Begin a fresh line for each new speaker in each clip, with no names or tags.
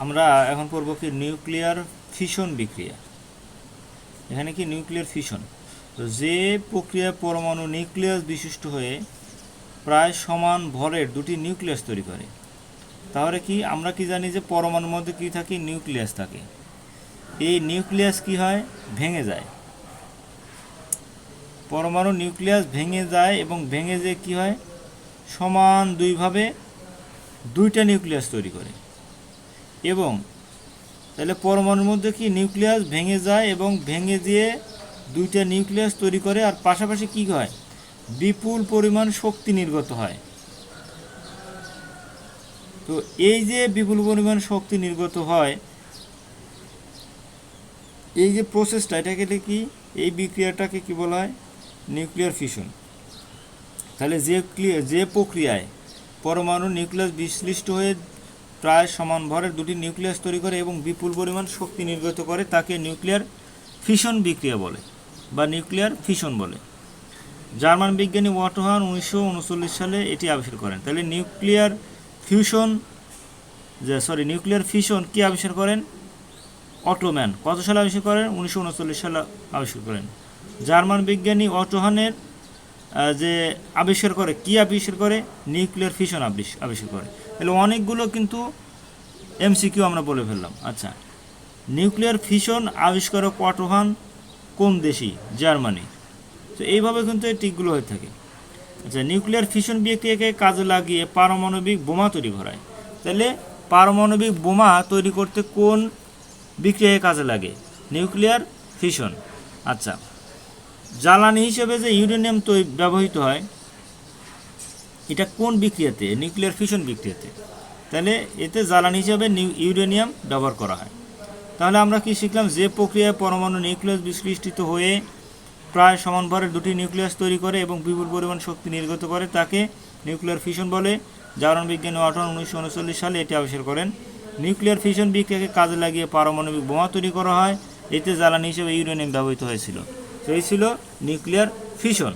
আমরা এখন পড়ব কি নিউক্লিয়ার ফিশন বিক্রিয়া। এখানে কি নিউক্লিয়ার ফিশন তো যে প্রক্রিয়া পরমাণু নিউক্লিয়াস বিশিষ্ট হয়ে প্রায় সমান ভরের দুটি নিউক্লিয়াস তৈরি করে। তাহলে কি আমরা কি জানি যে পরমাণুর মধ্যে কি থাকে? নিউক্লিয়াস থাকে। এই নিউক্লিয়াস কি হয়? ভেঙে যায়। পরমাণু নিউক্লিয়াস ভেঙে যায় এবং ভেঙে যে কি হয়? সমান দুইভাবে দুইটা নিউক্লিয়াস তৈরি করে। এবং তাহলে পরমাণুর মধ্যে কি নিউক্লিয়াস ভেঙে যায় এবং ভেঙে দিয়ে দুইটা নিউক্লিয়াস তৈরি করে, আর পাশাপাশি কি হয়? বিপুল পরিমাণ শক্তি নির্গত হয়। তো এই যে বিপুল পরিমাণ শক্তি নির্গত হয়, এই যে প্রসেসটা, এটাকে কি? এই বিক্রিয়াটাকে কি বলা হয়? নিউক্লিয়ার ফিশন তাহলে যে যে প্রক্রিয়ায় পরমাণু নিউক্লিয়াস বিশ্লিষ্ট হয়ে প্রায় সমান ভরের দুটি নিউক্লিয়াস তৈরি করে এবং বিপুল পরিমাণ শক্তি নির্গত করে তাকে নিউক্লিয়ার ফিশন বিক্রিয়া বলে, বা নিউক্লিয়ার ফিশন বলে। জার্মান বিজ্ঞানী ওয়াটোহান উনিশশো উনচল্লিশ সালে এটি আবিষ্কার করেন। তাহলে নিউক্লিয়ার ফিউশন, যে সরি নিউক্লিয়ার ফিশন কি আবিষ্কার করেন? অটোম্যান। কত সালে আবিষ্কার করেন? উনিশশো উনচল্লিশ সালে আবিষ্কার করেন। জার্মান বিজ্ঞানী অটোহানের যে আবিষ্কার করে, কি আবিষ্কার করে? নিউক্লিয়ার ফিশন আবিষ- আবিষ্কার করে। তাহলে অনেকগুলো কিন্তু এমসিকিউ আমরা বলে ফেললাম। আচ্ছা নিউক্লিয়ার ফিশন আবিষ্কারক অটোহান কোন দেশি? জার্মানি। তো এইভাবে কিন্তু এই টিকগুলো হয়ে থাকে। আচ্ছা নিউক্লিয়ার ফিশন বিক্রিয়াকে কাজে লাগিয়ে পারমাণবিক বোমা তৈরি করায়। তাহলে পারমাণবিক বোমা তৈরি করতে কোন বিক্রিয়াকে কাজে লাগে? নিউক্লিয়ার ফিশন আচ্ছা জ্বালানি হিসেবে যে ইউরেনিয়াম ব্যবহৃত হয় এটা কোন বিক্রিয়াতে? Nuclear fission বিক্রিয়াতে। তাহলে এতে জ্বালানি হিসাবে নিউ- ইউরেনিয়াম ব্যবহার করা হয়। তাহলে আমরা কি শিখলাম? যে প্রক্রিয়ায় পরমাণু নিউক্লিয়াস বিশ্লিষ্টিত হয়ে প্রায় সমান ভরের দুটি নিউক্লিয়াস তৈরি করে এবং বিপুল পরিমাণ শক্তি নির্গত করে, তাকে নিউক্লিয়ার ফিশন বলে জার্মান বিজ্ঞানী ওয়াটন উনিশশো উনচল্লিশ সালে এটি আবিষ্কার করেন। নিউক্লিয়ার ফিশন বিক্রিয়াকে কাজে লাগিয়ে পারমাণবিক বোমা তৈরি করা হয়। এতে জ্বালানি হিসেবে ইউরেনিয়াম ব্যবহৃত হয়েছিল। তো এই ছিল নিউক্লিয়ার ফিশন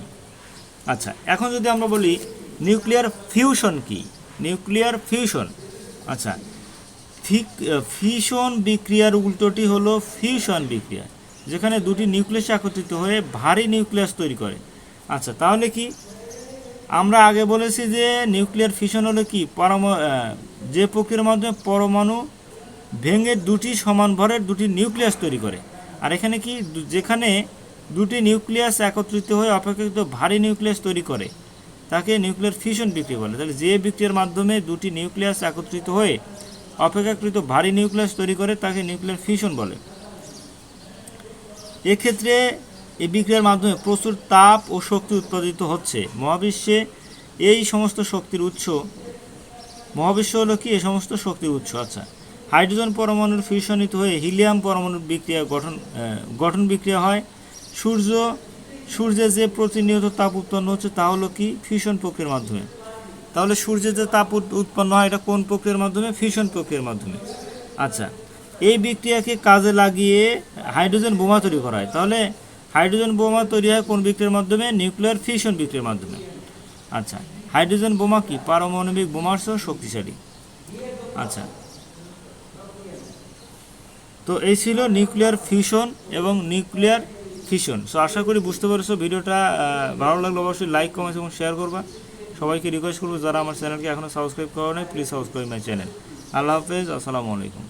আচ্ছা এখন যদি আমরা বলি নিউক্লিয়ার ফিউশন কি? Nuclear fusion. আচ্ছা ফিক ফিশন বিক্রিয়ার উল্টোটি হলো ফিউশন বিক্রিয়া যেখানে দুটি নিউক্লিয়াস একত্রিত হয়ে ভারী নিউক্লিয়াস তৈরি করে। আচ্ছা তাহলে কি? আমরা আগে বলেছি যে নিউক্লিয়ার ফিউশন হলো কি? পরমা আহ, যে প্রক্রিয়ার মাধ্যমে পরমাণু ভেঙে দুটি সমান ভরের দুটি নিউক্লিয়াস তৈরি করে। আর এখানে কি? যেখানে দুটি নিউক্লিয়াস একত্রিত হয়ে অপেক্ষাকৃত ভারী নিউক্লিয়াস তৈরি করে। তাকে নিউক্লিয়ার ফিশন বিক্রিয়া বলে। তাহলে যে বিক্রিয়ার মাধ্যমে দুটি নিউক্লিয়াস একত্রিত হয়ে অপেক্ষাকৃত ভারী নিউক্লিয়াস তৈরি করে তাকে নিউক্লিয়ার ফিশন বলে। এক্ষেত্রে এই বিক্রিয়ার মাধ্যমে প্রচুর তাপ ও শক্তি উৎপাদিত হচ্ছে। মহাবিশ্বে এই সমস্ত শক্তির উৎস, মহাবিশ্ব হলো কি? এই সমস্ত শক্তির উৎস। আচ্ছা হাইড্রোজেন পরমাণুর ফিউশনিত হয়ে হিলিয়াম পরমাণুর বিক্রিয়া গঠন গঠন বিক্রিয়া হয়। সূর্য সূর্যে যে প্রতিনিয়ত তাপ উৎপন্ন হচ্ছে তা হলো কি? ফিউশন প্রক্রিয়ার মাধ্যমে। তাহলে সূর্যের যে তাপ উৎপন্ন হয়, এটা কোন প্রক্রিয়ার মাধ্যমে? ফিউশন প্রক্রিয়ার মাধ্যমে। আচ্ছা এই বিক্রিয়াকে কাজে লাগিয়ে হাইড্রোজেন বোমা তৈরি করা হয়। তাহলে হাইড্রোজেন বোমা তৈরি হয় কোন বিক্রিয়ার মাধ্যমে? নিউক্লিয়ার ফিউশন বিক্রিয়ার মাধ্যমে। আচ্ছা হাইড্রোজেন বোমা কি? পারমাণবিক বোমার সহ শক্তিশালী। আচ্ছা তো এই ছিল নিউক্লিয়ার ফিউশন এবং নিউক্লিয়ার ফিশন সো আশা করি বুঝতে পেরেছ ভিডিওটা ভালো লাগলে অবশ্যই লাইক কমেন্ট এবং শেয়ার করবা। সবাইকে রিকোয়েস্ট করব, যারা আমার চ্যানেলকে এখনও সাবস্ক্রাইব করা নাই প্লিজ সাবস্ক্রাইব মাই চ্যানেল আল্লাহ হাফেজ, আসসালামু আলাইকুম।